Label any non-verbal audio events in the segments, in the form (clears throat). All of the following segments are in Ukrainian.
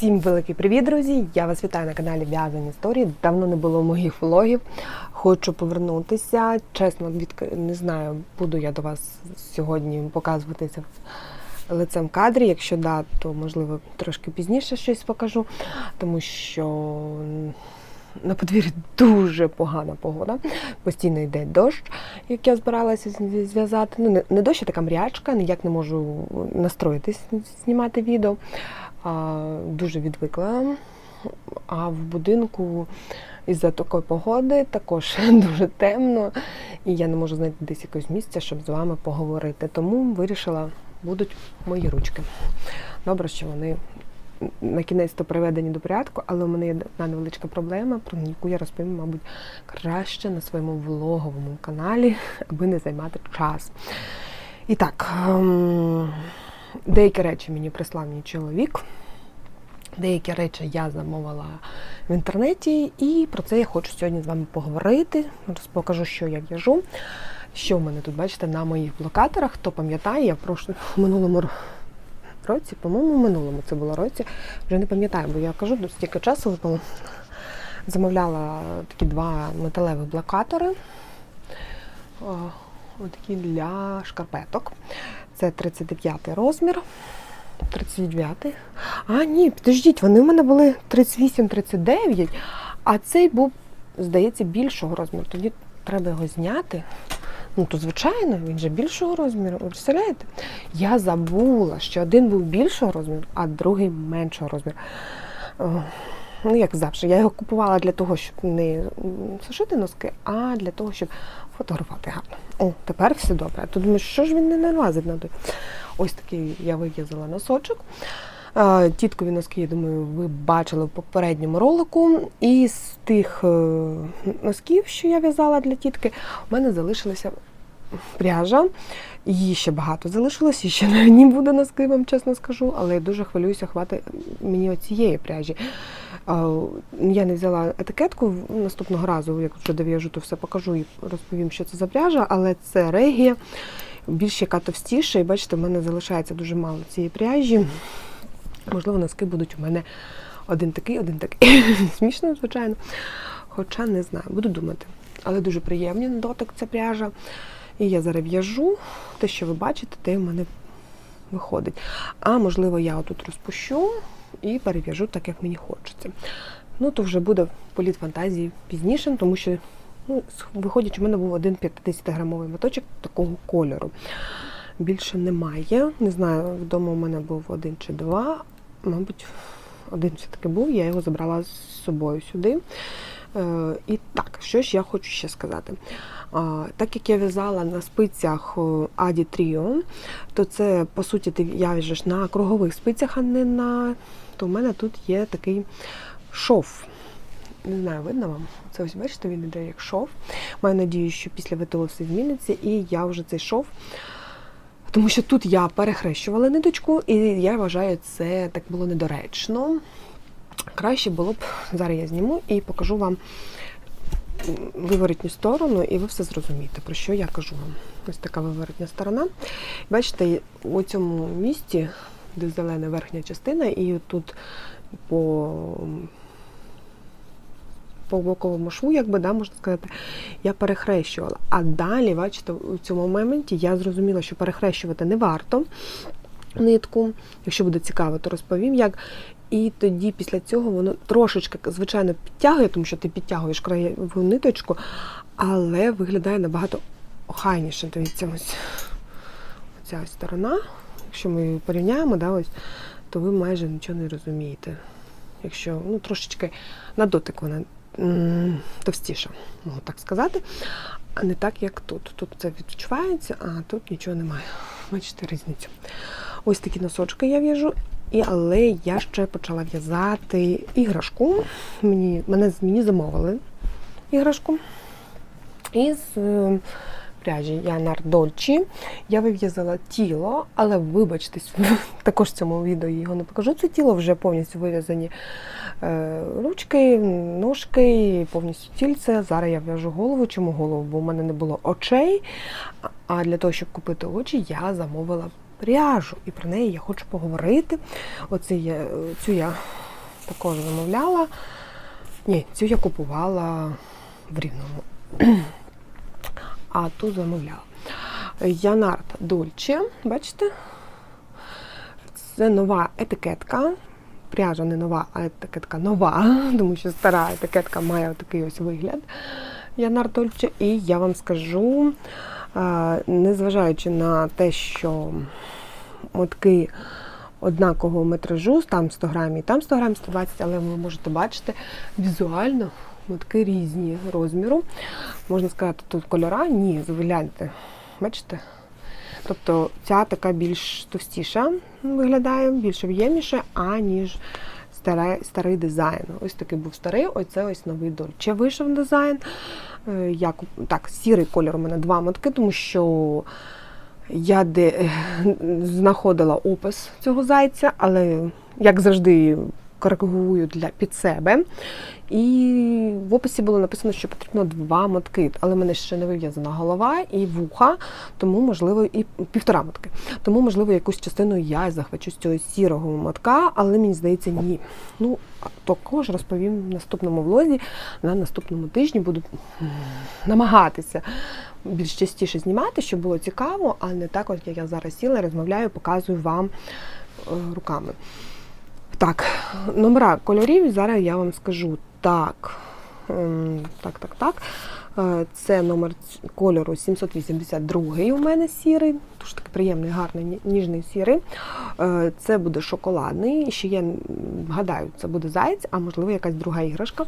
Всім великий привіт, друзі! Я вас вітаю на каналі В'язані історії. Давно не було моїх влогів. Хочу повернутися. Чесно, від... не знаю, буду я до вас сьогодні показуватися лицем кадрі. Якщо да, то можливо трошки пізніше щось покажу, тому що на подвір'ї дуже погана погода. Постійно йде дощ, як я збиралася зв'язати. Ну, не дощ, а така мрячка, ніяк не можу настроїтись знімати відео. Дуже відвикла. А в будинку із-за такої погоди також (laughs) дуже темно, і я не можу знайти десь якогось місця, щоб з вами поговорити. Тому вирішила, будуть мої ручки. Добре, що вони на кінець то приведені до порядку, але у мене є одна невеличка проблема, про яку я розповім, мабуть, краще на своєму влоговому каналі, аби не займати час. І так, ем, деякі речі мені прислав мій чоловік. Деякі речі я замовила в інтернеті, і про це я хочу сьогодні з вами поговорити. Покажу, що я в'яжу. Що в мене тут, бачите, на моїх блокаторах. Хто пам'ятає, я в минулому році, по-моєму, минулому це було році, вже не пам'ятаю, бо я кажу, стільки часу випало. Замовляла такі два металеві блокатори. О, Отакі для шкарпеток. Це 39 розмір. 39. А, ні, підождіть, вони в мене були 38-39, а цей був, здається, більшого розміру. Тоді треба його зняти. Ну, то звичайно, він же більшого розміру. Ви представляєте? Я забула, що один був більшого розміру, а другий меншого розміру. Ну, як завжди, я його купувала для того, щоб не сушити носки, а для того, щоб фотографувати гарно. О, тепер все добре. То думаю, що ж він не налазить на той. Ось такий я вив'язала носочок. Тіткові носки, я думаю, ви бачили в попередньому ролику. І з тих е, носків, що я в'язала для тітки, у мене залишилася пряжа. Її ще багато залишилось, і ще (laughs) не буде носки, вам чесно скажу, але я дуже хвилююся, хвати мені оцієї пряжі. Я не взяла етикетку наступного разу, як вже дов'яжу, то все покажу і розповім, що це за пряжа, але це регія, більш яка товстіша, і бачите, в мене залишається дуже мало цієї пряжі. Можливо, носки будуть у мене один такий, один такий. (laughs) Смішно, звичайно. Хоча не знаю, буду думати. Але дуже приємні на дотик ця пряжа. І я зараз в'яжу те, що ви бачите, те в мене виходить. А можливо, я отут розпущу і перев'яжу так, як мені хочеться. Ну, то вже буде політ фантазії пізніше, тому що, ну, с- у мене був один 50-грамовий моточок такого кольору. Більше немає. Не знаю, вдома у мене був один чи два. Мабуть, один все-таки був, я його забрала з собою сюди. Е, і так, що ж я хочу ще сказати. Так як я в'язала на спицях Аді Тріо, то це, по суті, ти в'яжеш на кругових спицях, а не на. То в мене тут є такий шов. Не знаю, видно вам? Це ось бачите, він іде як шов. Маю надію, що після ВТО все зміниться, і я вже цей шов. Тому що тут я перехрещувала ниточку, і я вважаю, це так було недоречно. Краще було б, зараз я зніму і покажу вам виворотню сторону, і ви все зрозумієте, про що я кажу вам. Ось така виворотня сторона. Бачите, у цьому місці, де зелена верхня частина, і тут по, по боковому шву, якби, да, можна сказати, я перехрещувала. А далі, бачите, у цьому моменті я зрозуміла, що перехрещувати не варто нитку. Якщо буде цікаво, то розповім як. І тоді після цього воно трошечки, звичайно, підтягує, тому що ти підтягуєш краєву ниточку, але виглядає набагато охайніше. Дивіться, ось ця ось сторона. Якщо ми її порівняємо, да, ось, то ви майже нічого не розумієте. Якщо ну, трошечки на дотик вона товстіша, можу так сказати. А не так, як тут. Тут це відчувається, а тут нічого немає. Бачите різницю. Ось такі носочки я в'яжу. І, але я ще почала в'язати іграшку. Мені, мене, мені замовили іграшку. Із е, пряжі Янар Дольчі. Я вив'язала тіло, але вибачтесь, (laughs) також в цьому відео його не покажу. Це тіло вже повністю вив'язані е, ручки, ножки, повністю тільце. Зараз я в'яжу голову. Чому голову? Бо в мене не було очей. А- А для того, щоб купити очі, я замовила пряжу. І про неї я хочу поговорити. Оце я, цю я також замовляла. Ні, цю я купувала в Рівному. (clears throat) А ту замовляла. Янард Дольче, бачите? Це нова етикетка. Пряжа не нова, а етикетка нова, (laughs) тому що стара етикетка має такий ось вигляд. Янард Дольче. І я вам скажу, незважаючи на те, що мотки однакового метражу, там 100 грамів, там 100 грамів, 120, але ви можете бачити візуально мотки різні розміру. Можна сказати, тут кольора? Ні, загляньте. Бачите? Тобто ця така більш товстіша виглядає, більш об'ємніша, аніж старий, старий дизайн. Ось такий був старий, оце ось новий Дольче вийшов дизайн. Е, Я, так, сірий кольор у мене два мотки, тому що я де е, знаходила опис цього зайця, але як завжди коригую для під себе. І в описі було написано, що потрібно два мотки, але в мене ще не вив'язана голова і вуха, тому можливо і півтора мотки. Тому, можливо, якусь частину я захвачу з цього сірого мотка, але мені здається, ні. Ну, також розповім в наступному влозі. На наступному тижні буду намагатися більш частіше знімати, щоб було цікаво, а не так, от як я зараз сіла, розмовляю, показую вам е, руками. Так, номера кольорів зараз я вам скажу. Так, ем, так, так, так. Е, Це номер кольору 782 у мене сірий, дуже такий приємний, гарний, ніжний сірий. Е, Це буде шоколадний. Ще я гадаю, це буде заєць, а можливо якась друга іграшка.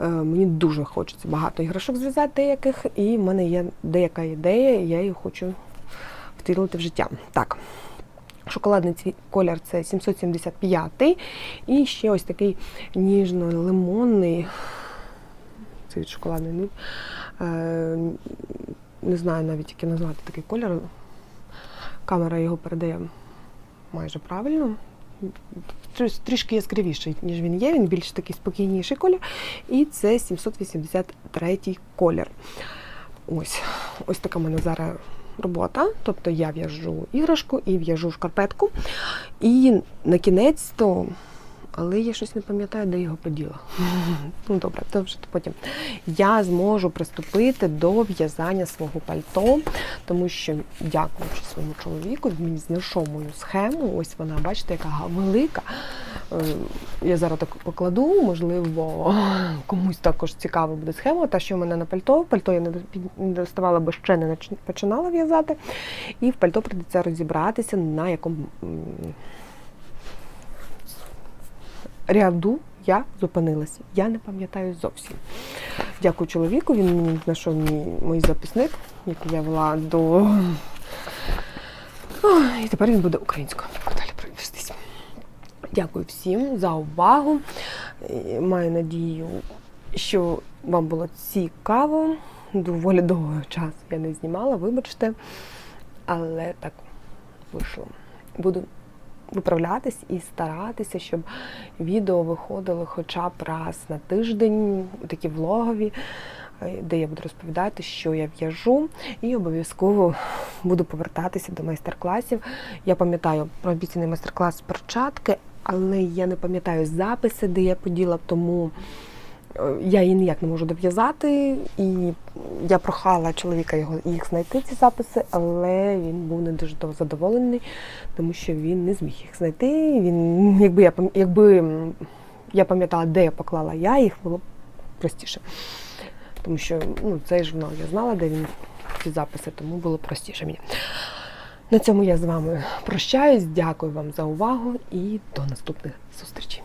Е, Мені дуже хочеться багато іграшок зв'язати деяких, і в мене є деяка ідея, і я її хочу втілити в життя. Так. Шоколадний колір це 775 і ще ось такий ніжно-лимонний. Це від шоколадний. Ну, е, не знаю навіть, як назвати такий колір. Камера його передає майже правильно. Трішки яскравіший, ніж він є, він більш такий спокійніший колір. І це 783 колір. Ось, ось така в мене зараз робота. Тобто я в'яжу іграшку і в'яжу шкарпетку. І на кінець то. Але я щось не пам'ятаю, де його поділа. (laughs) Ну добре, то вже потім. Я зможу приступити до в'язання свого пальто, тому що, дякуючи своєму чоловіку, він знайшов мою схему. Ось вона, бачите, яка велика. Е, Я зараз так покладу, можливо, (laughs) комусь також цікава буде схема. Та, що в мене на пальто. Пальто я не до- не доставала, бо ще не починала в'язати. І в пальто прийдеться розібратися, на якому ряду я зупинилася. Я не пам'ятаю зовсім. Дякую чоловіку, він мені знайшов мій, мій записник, який я вела до. Ой, І тепер він буде українською. Дякую всім за увагу. Маю надію, що вам було цікаво. Доволі довго часу я не знімала, вибачте. Але так вийшло. Буду виправлятись і старатися, щоб відео виходили хоча б раз на тиждень, такі влогові, е, де я буду розповідати, що я в'яжу, і обов'язково буду повертатися до майстер-класів. Я пам'ятаю про обіцяний майстер-клас перчатки, але я не пам'ятаю записи, де я поділа, тому е, я її ніяк не можу дов'язати. І я прохала чоловіка його їх знайти, ці записи, але він був не дуже задоволений, тому що він не зміг їх знайти. Він, якби я якби я пам'ятала, де я поклала я, їх було б простіше. Тому що ну, цей журнал я знала, де він ці записи, тому було простіше мені. На цьому я з вами прощаюсь. Дякую вам за увагу і до наступних зустрічей.